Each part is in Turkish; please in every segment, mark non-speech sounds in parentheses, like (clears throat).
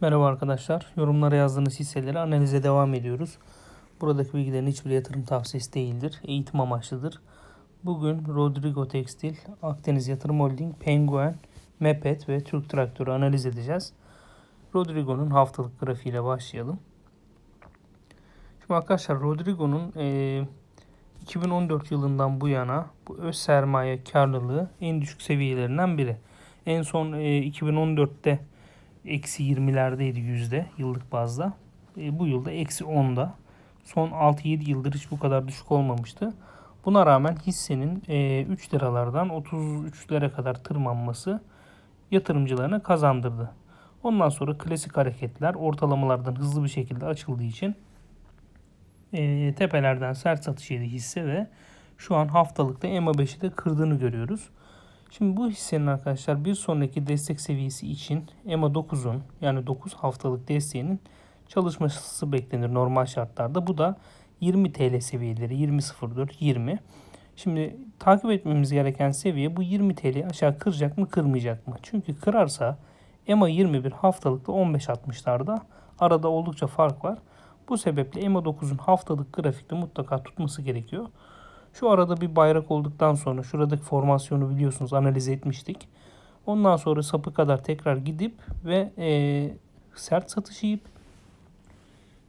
Merhaba arkadaşlar. Yorumlara yazdığınız hisseleri analize devam ediyoruz. Buradaki bilgilerin hiçbir yatırım tavsiyesi değildir. Eğitim amaçlıdır. Bugün Rodrigo Tekstil, Akdeniz Yatırım Holding, Penguen, Mepet ve Türk Traktörü analiz edeceğiz. Rodrigo'nun haftalık grafiğiyle başlayalım. Şimdi arkadaşlar Rodrigo'nun e, 2014 yılından bu yana bu öz sermaye karlılığı en düşük seviyelerinden biri. En son e, 2014'te eksi 20'lerdeydi yüzde yıllık bazda. E, bu yılda eksi 10'da. Son 6-7 yıldır hiç bu kadar düşük olmamıştı. Buna rağmen hissenin e, 3 liralardan 33'lere kadar tırmanması yatırımcılarına kazandırdı. Ondan sonra klasik hareketler ortalamalardan hızlı bir şekilde açıldığı için e, tepelerden sert satış yedi hisse ve şu an haftalıkta EMA 5'i de kırdığını görüyoruz. Şimdi bu hissenin arkadaşlar bir sonraki destek seviyesi için EMA 9'un yani 9 haftalık desteğinin çalışması beklenir normal şartlarda. Bu da 20 TL seviyeleri 20.04 20. Şimdi takip etmemiz gereken seviye bu 20 TL aşağı kıracak mı kırmayacak mı? Çünkü kırarsa EMA 21 haftalıkta 15.60'larda arada oldukça fark var. Bu sebeple EMA 9'un haftalık grafikte mutlaka tutması gerekiyor. Şu arada bir bayrak olduktan sonra şuradaki formasyonu biliyorsunuz analiz etmiştik. Ondan sonra sapı kadar tekrar gidip ve e, sert satış yiyip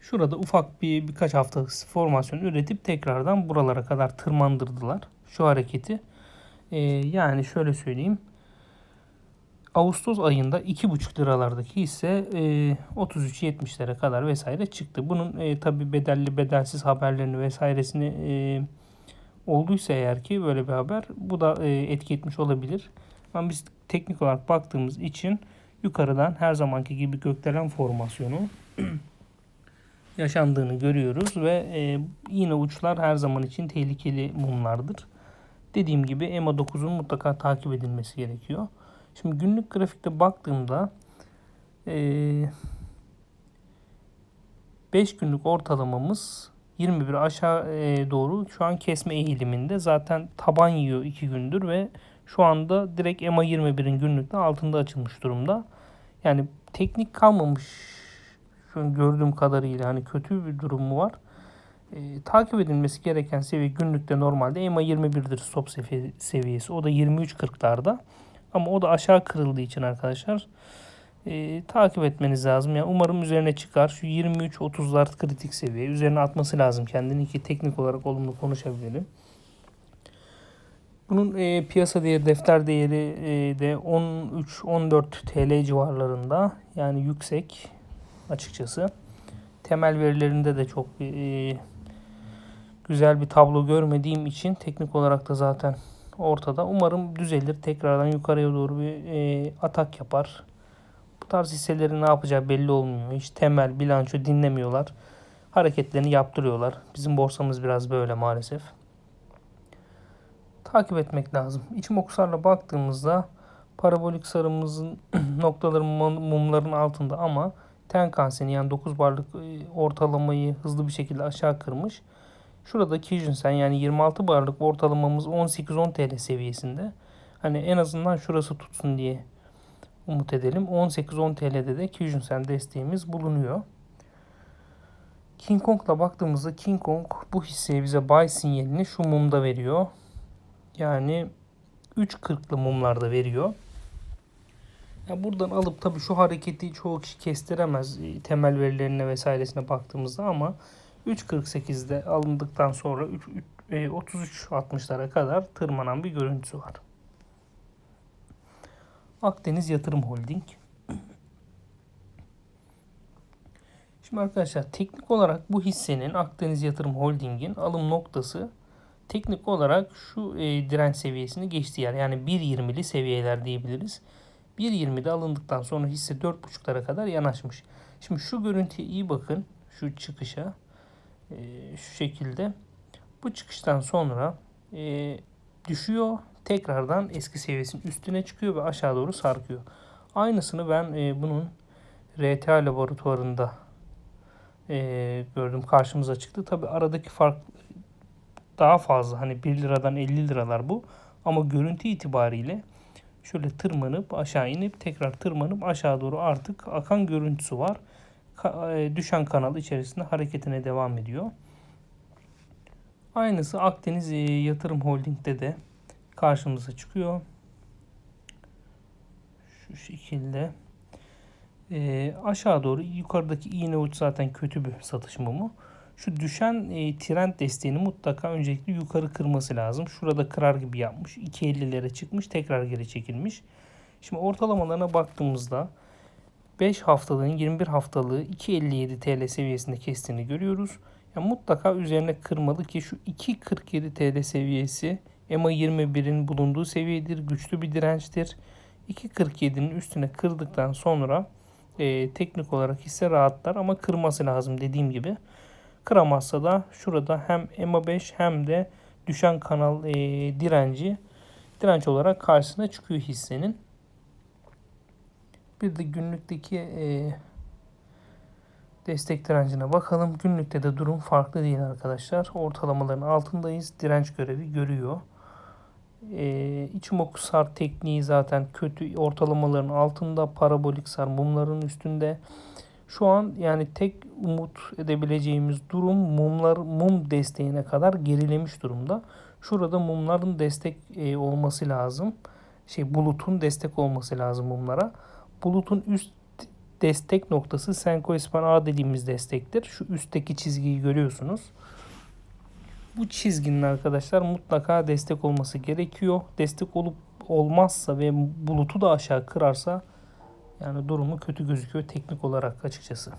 şurada ufak bir birkaç haftalık formasyon üretip tekrardan buralara kadar tırmandırdılar şu hareketi. E, yani şöyle söyleyeyim. Ağustos ayında 2,5 liralardaki hisse e, 33-70'lere kadar vesaire çıktı. Bunun e, tabi bedelli bedelsiz haberlerini vesairesini e, olduysa eğer ki böyle bir haber bu da e, etki etmiş olabilir. Ama biz teknik olarak baktığımız için yukarıdan her zamanki gibi gökdelen formasyonu (clears throat) yaşandığını görüyoruz ve e, yine uçlar her zaman için tehlikeli mumlardır. Dediğim gibi EMA 9'un mutlaka takip edilmesi gerekiyor. Şimdi günlük grafikte baktığımda e, 5 günlük ortalamamız 21 aşağı e, doğru şu an kesme eğiliminde. Zaten taban yiyor 2 gündür ve şu anda direkt EMA 21'in günlükte altında açılmış durumda. Yani teknik kalmamış şu gördüğüm kadarıyla hani kötü bir durumu var. E, takip edilmesi gereken seviye günlükte normalde EMA 21'dir stop seviyesi. O da 23.40'larda. Ama o da aşağı kırıldığı için arkadaşlar e, takip etmeniz lazım. Yani umarım üzerine çıkar. Şu 23-30'lar kritik seviye. Üzerine atması lazım kendini ki teknik olarak olumlu konuşabilirim. Bunun e, piyasa değeri, defter değeri e, de 13-14 TL civarlarında. Yani yüksek açıkçası. Temel verilerinde de çok e, güzel bir tablo görmediğim için teknik olarak da zaten ortada. Umarım düzelir. Tekrardan yukarıya doğru bir e, atak yapar. Bu tarz hisseleri ne yapacağı belli olmuyor. Hiç temel, bilanço dinlemiyorlar. Hareketlerini yaptırıyorlar. Bizim borsamız biraz böyle maalesef. Takip etmek lazım. İçim okusarla baktığımızda parabolik sarımızın (clears throat) noktaların mumların altında ama Tenkansen'i yani 9 barlık e, ortalamayı hızlı bir şekilde aşağı kırmış. Şurada Kijunsen yani 26 barlık ortalamamız 18-10 TL seviyesinde. Hani en azından şurası tutsun diye umut edelim. 18-10 TL'de de Kijunsen desteğimiz bulunuyor. King Kong'la baktığımızda King Kong bu hisseye bize buy sinyalini şu mumda veriyor. Yani 3.40'lı mumlarda veriyor. Ya buradan alıp tabii şu hareketi çoğu kişi kestiremez e, temel verilerine vesairesine baktığımızda ama 3.48'de alındıktan sonra 33.60'lara e, kadar tırmanan bir görüntüsü var. Akdeniz Yatırım Holding. Şimdi arkadaşlar teknik olarak bu hissenin Akdeniz Yatırım Holding'in alım noktası teknik olarak şu e, direnç seviyesini geçti yer. Yani 1.20'li seviyeler diyebiliriz. 1.20'de alındıktan sonra hisse 4.5'lara kadar yanaşmış. Şimdi şu görüntüye iyi bakın. Şu çıkışa. E, şu şekilde. Bu çıkıştan sonra e, düşüyor. Tekrardan eski seviyesinin üstüne çıkıyor ve aşağı doğru sarkıyor. Aynısını ben e, bunun RTA laboratuvarında e, gördüm. Karşımıza çıktı. Tabi aradaki fark daha fazla. Hani 1 liradan 50 liralar bu. Ama görüntü itibariyle şöyle tırmanıp aşağı inip tekrar tırmanıp aşağı doğru artık akan görüntüsü var. Ka- e, düşen kanal içerisinde hareketine devam ediyor. Aynısı Akdeniz e, Yatırım Holding'de de karşımıza çıkıyor. Şu şekilde. E, aşağı doğru yukarıdaki iğne uç zaten kötü bir satış mumu. Şu düşen e, trend desteğini mutlaka öncelikle yukarı kırması lazım. Şurada kırar gibi yapmış. 2.50'lere çıkmış tekrar geri çekilmiş. Şimdi ortalamalarına baktığımızda 5 haftalığın 21 haftalığı 2.57 TL seviyesinde kestiğini görüyoruz. Yani mutlaka üzerine kırmalı ki şu 2.47 TL seviyesi EMA 21'in bulunduğu seviyedir. Güçlü bir dirençtir. 2.47'nin üstüne kırdıktan sonra e, teknik olarak hisse rahatlar ama kırması lazım dediğim gibi. Kıramazsa da şurada hem EMA 5 hem de düşen kanal e, direnci direnç olarak karşısına çıkıyor hissenin. Bir de günlükteki e, destek direncine bakalım. Günlükte de durum farklı değil arkadaşlar. Ortalamaların altındayız. Direnç görevi görüyor. E, İçimoku sar tekniği zaten kötü. Ortalamaların altında. Parabolik sar mumların üstünde. Şu an yani tek umut edebileceğimiz durum mumlar mum desteğine kadar gerilemiş durumda. Şurada mumların destek e, olması lazım. Şey bulutun destek olması lazım mumlara. Bulutun üst destek noktası Senko A dediğimiz destektir. Şu üstteki çizgiyi görüyorsunuz. Bu çizginin arkadaşlar mutlaka destek olması gerekiyor. Destek olup olmazsa ve bulutu da aşağı kırarsa yani durumu kötü gözüküyor teknik olarak açıkçası.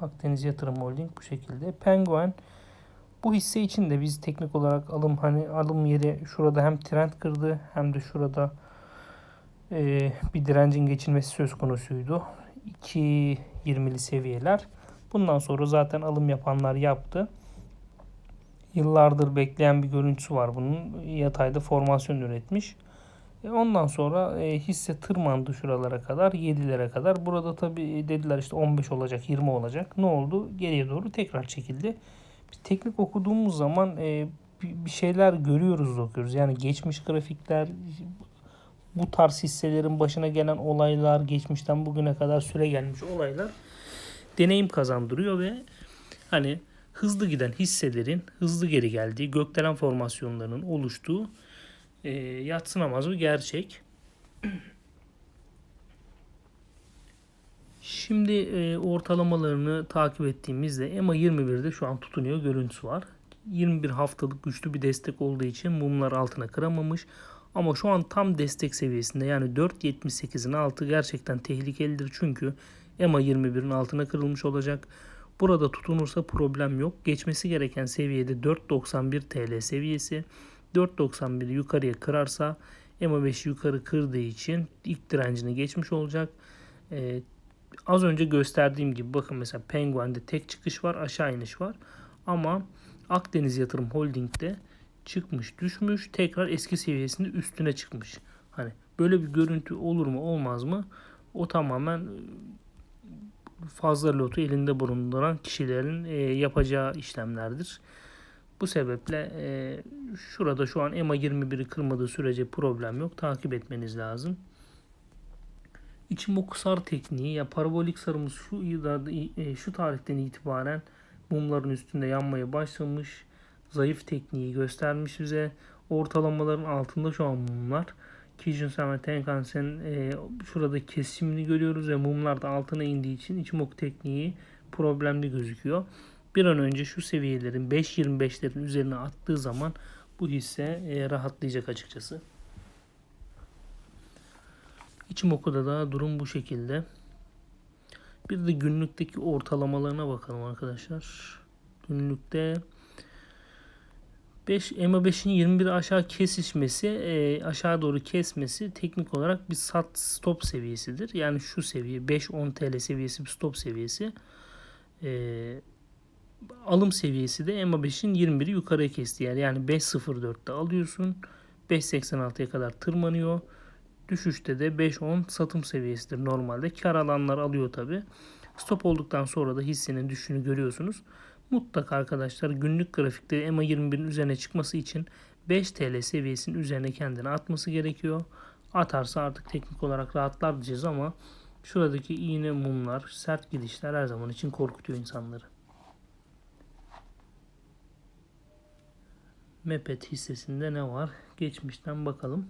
Akdeniz Yatırım Holding bu şekilde. Penguin bu hisse için de biz teknik olarak alım hani alım yeri şurada hem trend kırdı hem de şurada e, bir direncin geçilmesi söz konusuydu. 2.20'li seviyeler. Bundan sonra zaten alım yapanlar yaptı. Yıllardır bekleyen bir görüntüsü var bunun. Yatayda formasyon üretmiş. E, ondan sonra e, hisse tırmandı şuralara kadar 7'lere kadar. Burada tabi dediler işte 15 olacak 20 olacak. Ne oldu? Geriye doğru tekrar çekildi. Bir teknik okuduğumuz zaman e, bir şeyler görüyoruz okuyoruz. Yani geçmiş grafikler bu tarz hisselerin başına gelen olaylar geçmişten bugüne kadar süre gelmiş olaylar deneyim kazandırıyor ve hani hızlı giden hisselerin hızlı geri geldiği gökdelen formasyonlarının oluştuğu e, yatsınamaz bir gerçek. Şimdi e, ortalamalarını takip ettiğimizde EMA 21'de şu an tutunuyor görüntüsü var. 21 haftalık güçlü bir destek olduğu için mumlar altına kıramamış. Ama şu an tam destek seviyesinde yani 4.78'in altı gerçekten tehlikelidir. Çünkü EMA 21'in altına kırılmış olacak. Burada tutunursa problem yok. Geçmesi gereken seviyede 4.91 TL seviyesi. 4.91 yukarıya kırarsa EMA 5 yukarı kırdığı için ilk direncini geçmiş olacak. Ee, az önce gösterdiğim gibi bakın mesela Penguin'de tek çıkış var aşağı iniş var. Ama Akdeniz Yatırım Holding'de çıkmış düşmüş tekrar eski seviyesinde üstüne çıkmış. Hani böyle bir görüntü olur mu olmaz mı? O tamamen fazla lotu elinde bulunduran kişilerin e, yapacağı işlemlerdir. Bu sebeple e, şurada şu an EMA 21'i kırmadığı sürece problem yok. Takip etmeniz lazım. İçim okusar tekniği ya parabolik sarımız şu e, şu tarihten itibaren mumların üstünde yanmaya başlamış. Zayıf tekniği göstermiş bize. Ortalamaların altında şu an mumlar. Kijun Sama Tenkan-sen e, şurada kesimini görüyoruz ve mumlar da altına indiği için Ichimoku tekniği problemli gözüküyor. Bir an önce şu seviyelerin 5.25'lerin üzerine attığı zaman bu hisse e, rahatlayacak açıkçası. Ichimoku'da da durum bu şekilde. Bir de günlükteki ortalamalarına bakalım arkadaşlar. Günlükte 5 EMA 5'in 21 aşağı kesişmesi, e, aşağı doğru kesmesi teknik olarak bir sat stop seviyesidir. Yani şu seviye 5-10 TL seviyesi bir stop seviyesi. E, alım seviyesi de EMA 5'in 21'i yukarıya kesti yer. Yani 5.04'te alıyorsun. 5.86'ya kadar tırmanıyor. Düşüşte de 5.10 satım seviyesidir normalde. Kar alanlar alıyor tabi. Stop olduktan sonra da hissenin düşüşünü görüyorsunuz. Mutlaka arkadaşlar günlük grafikte EMA 21'in üzerine çıkması için 5 TL seviyesinin üzerine kendini atması gerekiyor. Atarsa artık teknik olarak rahatlar diyeceğiz ama şuradaki iğne mumlar, sert gidişler her zaman için korkutuyor insanları. Mepet hissesinde ne var? Geçmişten bakalım.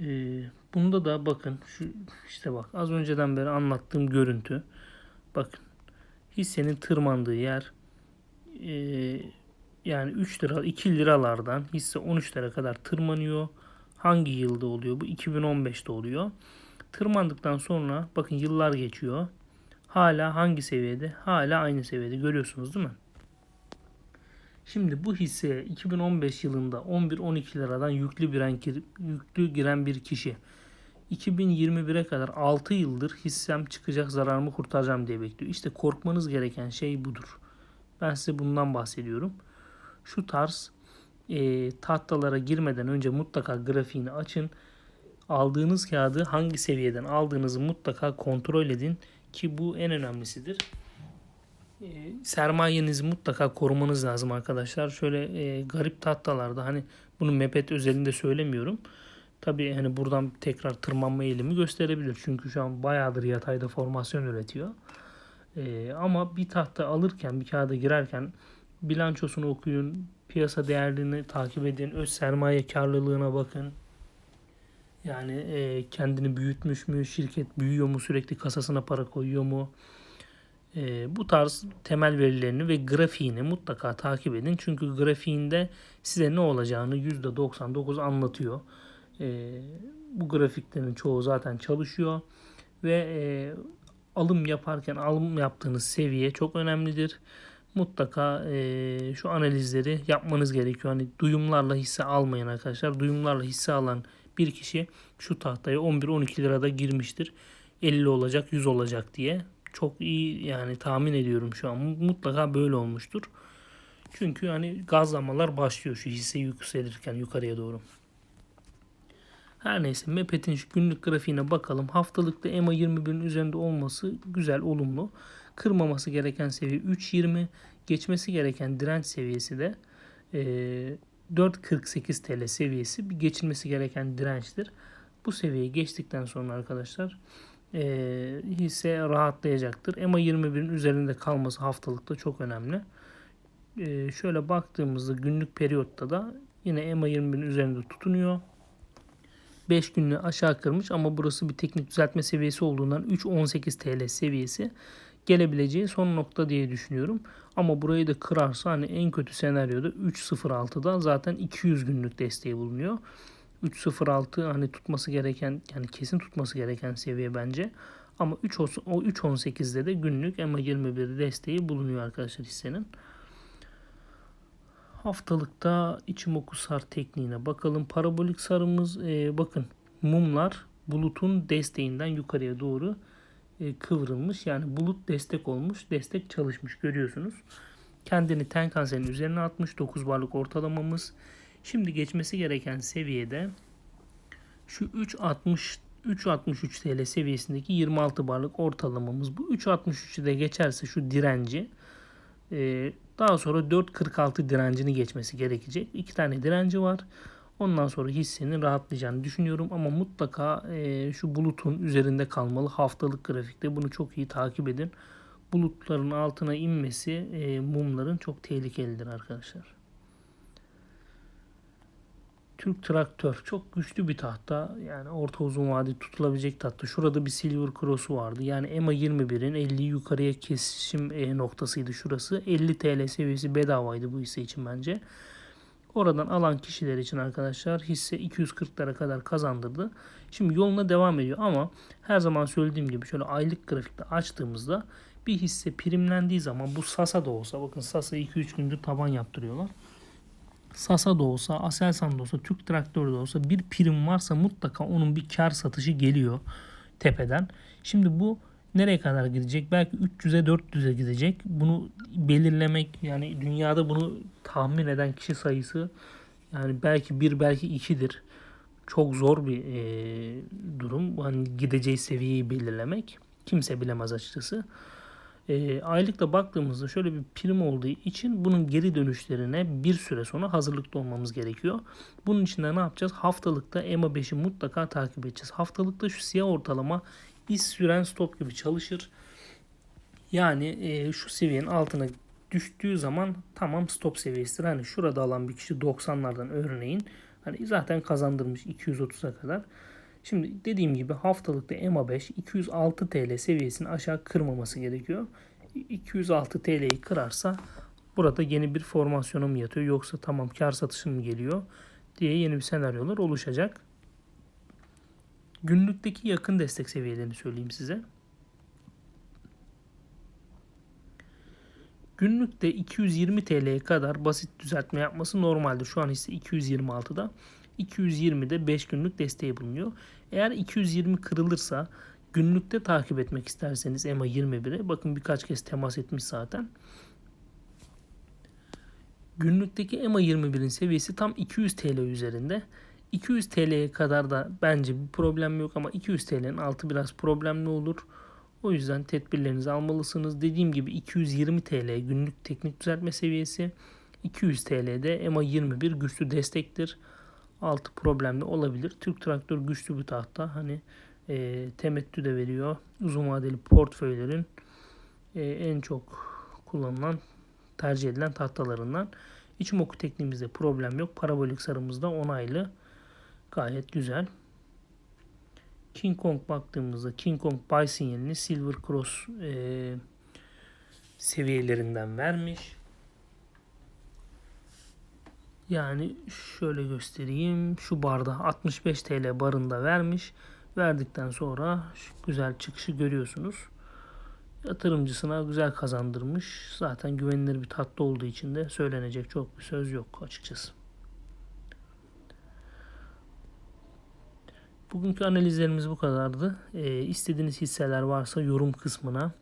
Ee, bunda da bakın şu işte bak az önceden beri anlattığım görüntü. Bakın hissenin tırmandığı yer e, yani 3 lira 2 liralardan hisse 13 lira kadar tırmanıyor. Hangi yılda oluyor? Bu 2015'te oluyor. Tırmandıktan sonra bakın yıllar geçiyor. Hala hangi seviyede? Hala aynı seviyede görüyorsunuz değil mi? Şimdi bu hisse 2015 yılında 11-12 liradan yüklü giren, yüklü giren bir kişi 2021'e kadar 6 yıldır hissem çıkacak zararımı kurtaracağım diye bekliyor. İşte korkmanız gereken şey budur. Ben size bundan bahsediyorum. Şu tarz e, tahtalara girmeden önce mutlaka grafiğini açın. Aldığınız kağıdı hangi seviyeden aldığınızı mutlaka kontrol edin ki bu en önemlisidir. E, sermayenizi mutlaka korumanız lazım arkadaşlar. Şöyle e, garip tahtalarda hani bunu mepet özelinde söylemiyorum. Tabii hani buradan tekrar tırmanma eğilimi gösterebilir. Çünkü şu an bayağıdır yatayda formasyon üretiyor. E, ama bir tahta alırken bir kağıda girerken bilançosunu okuyun, piyasa değerlerini takip edin, öz sermaye karlılığına bakın. Yani e, kendini büyütmüş mü, şirket büyüyor mu, sürekli kasasına para koyuyor mu? E, bu tarz temel verilerini ve grafiğini mutlaka takip edin. Çünkü grafiğinde size ne olacağını %99 anlatıyor. E, bu grafiklerin çoğu zaten çalışıyor ve e, alım yaparken alım yaptığınız seviye çok önemlidir mutlaka e, şu analizleri yapmanız gerekiyor. Hani duyumlarla hisse almayın arkadaşlar. Duyumlarla hisse alan bir kişi şu tahtaya 11-12 lirada girmiştir. 50 olacak 100 olacak diye. Çok iyi yani tahmin ediyorum şu an. Mutlaka böyle olmuştur. Çünkü hani gazlamalar başlıyor şu hisse yükselirken yukarıya doğru. Her neyse Mepet'in şu günlük grafiğine bakalım. Haftalıkta EMA 21'in üzerinde olması güzel, olumlu. Kırmaması gereken seviye 3.20. Geçmesi gereken direnç seviyesi de e, 4.48 TL seviyesi bir geçilmesi gereken dirençtir. Bu seviyeyi geçtikten sonra arkadaşlar e, hisse rahatlayacaktır. EMA 21'in üzerinde kalması haftalıkta çok önemli. E, şöyle baktığımızda günlük periyotta da yine EMA 21'in üzerinde tutunuyor. 5 günlüğü aşağı kırmış ama burası bir teknik düzeltme seviyesi olduğundan 3.18 TL seviyesi gelebileceği son nokta diye düşünüyorum. Ama burayı da kırarsa hani en kötü senaryoda 3.06'da zaten 200 günlük desteği bulunuyor. 3.06 hani tutması gereken yani kesin tutması gereken seviye bence. Ama 3 o 3.18'de de günlük EMA 21 desteği bulunuyor arkadaşlar hissenin. Haftalıkta Ichimoku sar tekniğine bakalım. Parabolik sarımız e, bakın mumlar bulutun desteğinden yukarıya doğru e, kıvrılmış. Yani bulut destek olmuş. Destek çalışmış görüyorsunuz. Kendini ten kanserinin üzerine atmış. 9 barlık ortalamamız. Şimdi geçmesi gereken seviyede şu 3.60 3.63 TL seviyesindeki 26 barlık ortalamamız. Bu 3.63'ü de geçerse şu direnci e, daha sonra 4.46 direncini geçmesi gerekecek. İki tane direnci var. Ondan sonra hissenin rahatlayacağını düşünüyorum ama mutlaka e, şu bulutun üzerinde kalmalı haftalık grafikte bunu çok iyi takip edin. Bulutların altına inmesi e, mumların çok tehlikelidir arkadaşlar. Türk Traktör çok güçlü bir tahta. Yani orta uzun vade tutulabilecek tahta. Şurada bir Silver Cross'u vardı. Yani EMA 21'in 50 yukarıya kesişim e, noktasıydı şurası. 50 TL seviyesi bedavaydı bu hisse için bence. Oradan alan kişiler için arkadaşlar hisse 240 lira kadar kazandırdı. Şimdi yoluna devam ediyor ama her zaman söylediğim gibi şöyle aylık grafikte açtığımızda bir hisse primlendiği zaman bu Sasa da olsa bakın Sasa 2-3 gündür taban yaptırıyorlar. Sasa da olsa, Aselsan da olsa, Türk Traktör de olsa bir prim varsa mutlaka onun bir kar satışı geliyor tepeden. Şimdi bu nereye kadar gidecek? Belki 300'e 400'e gidecek. Bunu belirlemek yani dünyada bunu tahmin eden kişi sayısı yani belki bir belki ikidir. Çok zor bir e, durum. Hani gideceği seviyeyi belirlemek. Kimse bilemez açıkçası. E, aylıkta baktığımızda şöyle bir prim olduğu için bunun geri dönüşlerine bir süre sonra hazırlıklı olmamız gerekiyor. Bunun için de ne yapacağız? Haftalıkta EMA 5'i mutlaka takip edeceğiz. Haftalıkta şu siyah ortalama iz süren stop gibi çalışır. Yani e, şu seviyenin altına düştüğü zaman tamam stop seviyesidir. Hani şurada alan bir kişi 90'lardan örneğin hani zaten kazandırmış 230'a kadar. Şimdi dediğim gibi haftalıkta EMA 5 206 TL seviyesini aşağı kırmaması gerekiyor. 206 TL'yi kırarsa burada yeni bir formasyona mı yatıyor yoksa tamam kar satışı mı geliyor diye yeni bir senaryolar oluşacak. Günlükteki yakın destek seviyelerini söyleyeyim size. Günlükte 220 TL'ye kadar basit düzeltme yapması normaldir. Şu an ise 226'da. 220'de 5 günlük desteği bulunuyor. Eğer 220 kırılırsa günlükte takip etmek isterseniz EMA 21'e bakın birkaç kez temas etmiş zaten. Günlükteki EMA 21'in seviyesi tam 200 TL üzerinde. 200 TL'ye kadar da bence bir problem yok ama 200 TL'nin altı biraz problemli olur. O yüzden tedbirlerinizi almalısınız. Dediğim gibi 220 TL günlük teknik düzeltme seviyesi. 200 TL'de EMA 21 güçlü destektir. Altı problemli olabilir. Türk Traktör güçlü bir tahta. Hani e, temettü de veriyor. Uzun vadeli portföylerin e, en çok kullanılan tercih edilen tahtalarından. İçim oku tekniğimizde problem yok. Parabolik sarımızda onaylı. Gayet güzel. King Kong baktığımızda King Kong buy sinyalini Silver Cross e, seviyelerinden vermiş. Yani şöyle göstereyim. Şu barda 65 TL barında vermiş. Verdikten sonra şu güzel çıkışı görüyorsunuz. Yatırımcısına güzel kazandırmış. Zaten güvenilir bir tatlı olduğu için de söylenecek çok bir söz yok açıkçası. Bugünkü analizlerimiz bu kadardı. E, istediğiniz hisseler varsa yorum kısmına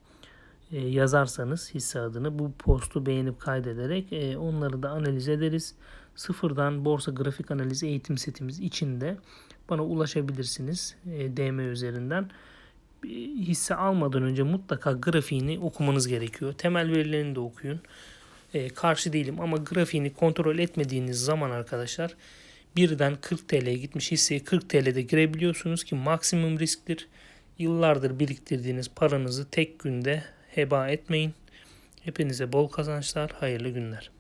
e, yazarsanız hisse adını bu postu beğenip kaydederek e, onları da analiz ederiz. Sıfırdan borsa grafik analiz eğitim setimiz içinde bana ulaşabilirsiniz e, DM üzerinden. Hisse almadan önce mutlaka grafiğini okumanız gerekiyor. Temel verilerini de okuyun. E, karşı değilim ama grafiğini kontrol etmediğiniz zaman arkadaşlar birden 40 TL'ye gitmiş hisseyi 40 TL'de girebiliyorsunuz ki maksimum risktir. Yıllardır biriktirdiğiniz paranızı tek günde heba etmeyin. Hepinize bol kazançlar, hayırlı günler.